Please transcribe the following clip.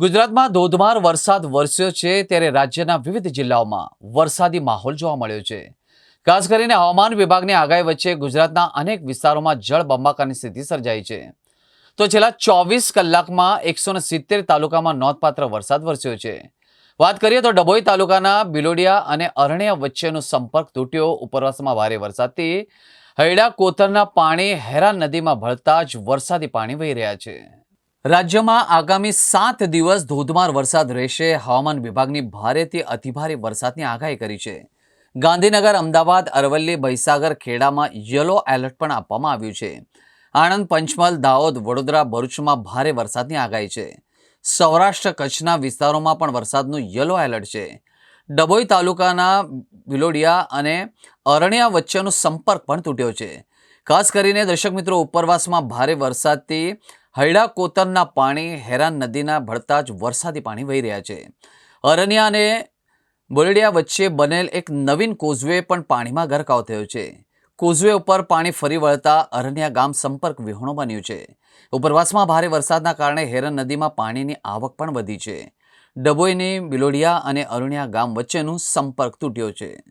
ગુજરાતમાં ધોધમાર વરસાદ વરસ્યો છે ત્યારે રાજ્યના વિવિધ જિલ્લાઓમાં વરસાદી માહોલ જોવા મળ્યો છે. ખાસ કરીને હવામાન વિભાગની આગાહી વચ્ચે ગુજરાતના અનેક વિસ્તારોમાં જળબંબાકારની સ્થિતિ સર્જાઈ છે. તો છેલ્લા ચોવીસ કલાકમાં એકસો સિત્તેર તાલુકામાં નોંધપાત્ર વરસાદ વરસ્યો છે. વાત કરીએ તો ડભોઈ તાલુકાના બિલોડિયા અને અરણ્યા વચ્ચેનો સંપર્ક તૂટ્યો. ઉપરવાસમાં ભારે વરસાદથી હૈડા કોતરના પાણી હેરાન નદીમાં ભળતા જ વરસાદી પાણી વહી રહ્યા છે. રાજ્યમાં આગામી સાત દિવસ ધોધમાર વરસાદ રહેશે. હવામાન વિભાગની ભારેથી અતિભારે વરસાદની આગાહી કરી છે. ગાંધીનગર, અમદાવાદ, અરવલ્લી ભૈસાગર ખેડામાં યલો એલર્ટ પણ આપવામાં આવ્યું છે. આણંદ, પંચમહાલ, દાહોદ, વડોદરા, ભરૂચમાં ભારે વરસાદની આગાહી છે. સૌરાષ્ટ્ર, કચ્છના વિસ્તારોમાં પણ વરસાદનું યલો એલર્ટ છે. ડભોઈ તાલુકાના બિલોડિયા અને અરણ્યા વચ્ચેનો સંપર્ક પણ તૂટ્યો છે. ખાસ કરીને દર્શક મિત્રો, ઉપરવાસમાં ભારે વરસાદથી હૈડા કોતરના પાણી હેરાન નદીના ભળતા જ વરસાદી પાણી વહી રહ્યા છે. અરણ્યા અને બોલડિયા વચ્ચે બનેલ એક નવીન કોઝવે પણ પાણીમાં ગરકાવ થયો છે. કોઝવે ઉપર પાણી ફરી વળતા અરણ્યા ગામ સંપર્ક વિહોણો બન્યું છે. ઉપરવાસમાં ભારે વરસાદના કારણે હેરન નદીમાં પાણીની આવક પણ વધી છે. ડભોઈની બિલોડિયા અને અરણ્યા ગામ વચ્ચેનો સંપર્ક તૂટ્યો છે.